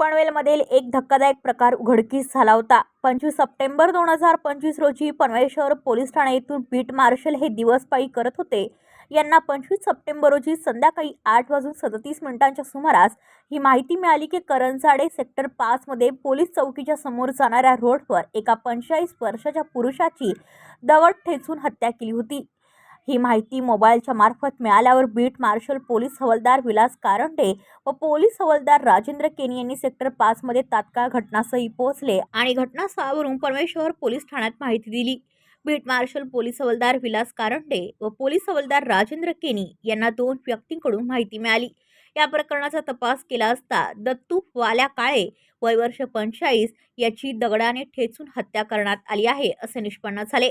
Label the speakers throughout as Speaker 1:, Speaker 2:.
Speaker 1: पनवेलमधील एक धक्कादायक प्रकार उघडकीस झाला होता. पंचवीस सप्टेंबर दोन हजार पंचवीस रोजी पनवेल शहर पोलीस ठाणे येथून बीट मार्शल हे दिवसपाळी करत होते. यांना पंचवीस सप्टेंबर रोजी संध्याकाळी आठ वाजून सदतीस मिनिटांच्या सुमारास ही माहिती मिळाली की करंजाडे सेक्टर पाचमध्ये पोलीस चौकीच्या समोर जाणाऱ्या रोडवर एका पंचेचाळीस वर्षाच्या पुरुषाची दवड ठेचून हत्या केली होती. ही माहिती मोबाईलच्या मार्फत मिळाल्यावर बीट मार्शल पोलीस हवालदार विलास कारंडे व पोलीस हवालदार राजेंद्र केनी यांनी सेक्टर पाचमध्ये तात्काळ घटनास्थळी पोहोचले आणि घटनास्थळावरून परमेश्वर पोलीस ठाण्यात माहिती दिली. बीट मार्शल पोलीस हवालदार विलास कारंडे व पोलीस हवालदार राजेंद्र केनी यांना दोन व्यक्तींकडून माहिती मिळाली. या प्रकरणाचा तपास केला असता दत्तू वाल्या काळे वय वर्ष याची दगडाने ठेचून हत्या करण्यात आली आहे असे निष्पन्न झाले.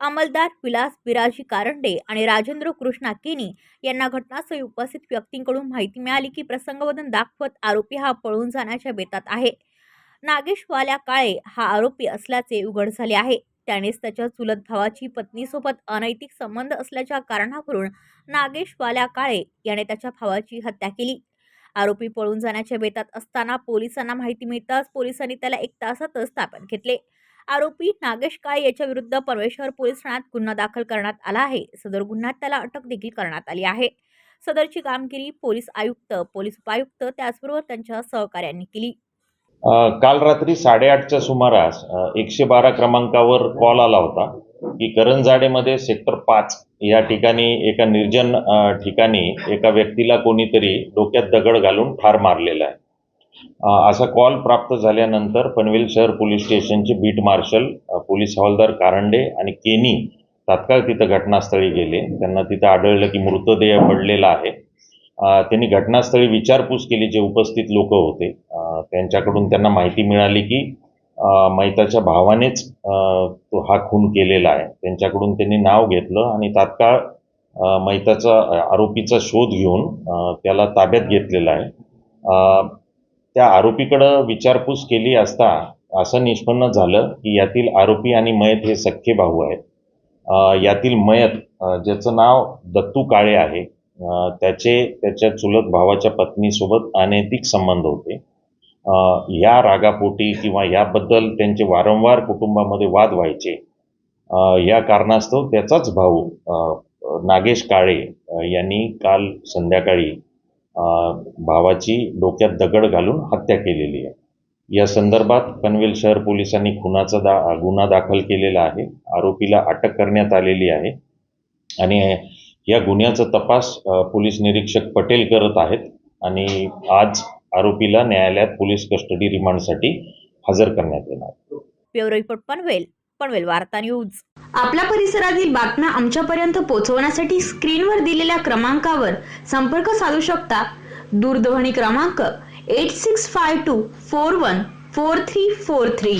Speaker 1: अंमलदार विलास बिराजी कारंडे आणि राजेंद्र कृष्णा केनी यांना घटनास्थळी उपस्थित व्यक्तींकडून माहिती मिळाली की प्रसंगवदन दाखवत आरोपी हा पळून जाण्याच्या बेतात आहे. नागेश वाल्या काळे हा आरोपी असल्याचे उघड झाले आहे. त्यानेच त्याच्या चुलत भावाची पत्नीसोबत अनैतिक संबंध असल्याच्या कारणावरून नागेश वाल्या काळे याने त्याच्या भावाची हत्या केली. आरोपी पळून जाण्याच्या बेतात असताना पोलिसांना माहिती मिळताच पोलिसांनी त्याला एक तासातच ताब्यात घेतले. आरोपी नागेश काळे याच्या विरुद्ध परमेश्वर पोलीस ठाण्यात गुन्हा दाखल करण्यात आला आहे. सदर गुन्ह्यात त्याला अटक देखील करण्यात आली आहे. सदरची कामगिरी पोलीस आयुक्त पोलीस उपायुक्त त्याचबरोबर त्यांच्या सहकार्यांनी केली.
Speaker 2: काल रात्री साडेआठच्या सुमारास एकशे बारा क्रमांकावर कॉल आला होता की करंजाडेमध्ये सेक्टर पाच या ठिकाणी एका निर्जन ठिकाणी एका व्यक्तीला कोणीतरी डोक्यात दगड घालून ठार मारलेला आहे. असा कॉल प्राप्त झाल्यानंतर पनवेल शहर पोलीस स्टेशनचे बीट मार्शल पोलीस हवालदार कारंडे आणि केनी तात्काळ तिथं घटनास्थळी गेले. त्यांना तिथं आढळलं की मृतदेह पडलेला आहे. त्यांनी घटनास्थळी विचारपूस केली जे उपस्थित लोक होते. त्यांच्याकडून त्यांना माहिती मिळाली की मैताच्या भावानेच तो हा खून केलेला आहे. त्यांच्याकडून त्यांनी नाव घेतलं आणि तात्काळ मैताचा आरोपीचा शोध घेऊन त्याला ताब्यात घेतलेला आहे. त्या आरोपीकडं विचारपूस केली असता असं निष्पन्न झालं की यातील आरोपी आणि मयत हे सख्खे भाऊ आहेत. यातील मयत ज्याचं नाव दत्तू काळे आहे त्याचे त्याच्या चुलत भावाच्या पत्नीसोबत अनैतिक संबंध होते. या रागापोटी किंवा याबद्दल त्यांचे वारंवार कुटुंबामध्ये वाद व्हायचे. या कारणास्तव त्याचाच भाऊ नागेश काळे यांनी काल संध्याकाळी अ, भावाची डोक्यात दगड घालून हत्या केलेली आहे. या संदर्भात पनवेल शहर पोलिसांनी खुनाचा दा गुन्हा दाखल केलेला आहे. आरोपीला अटक करण्यात आलेली आहे. आणि या गुन्ह्याचा तपास पोलीस निरीक्षक पटेल करत आहेत. आणि आज आरोपीला न्यायालयात पोलीस कस्टडी रिमांडसाठी हजर करण्यात येणार.
Speaker 1: ब्युरो रिपोर्ट पनवेल पनवेल वार्ता न्यूज.
Speaker 3: आपल्या परिसरातील बातम्या आमच्यापर्यंत पोहोचवण्यासाठी स्क्रीनवर दिलेल्या क्रमांकावर संपर्क साधू शकता. दूरध्वनी क्रमांक eight six five two four one four three four three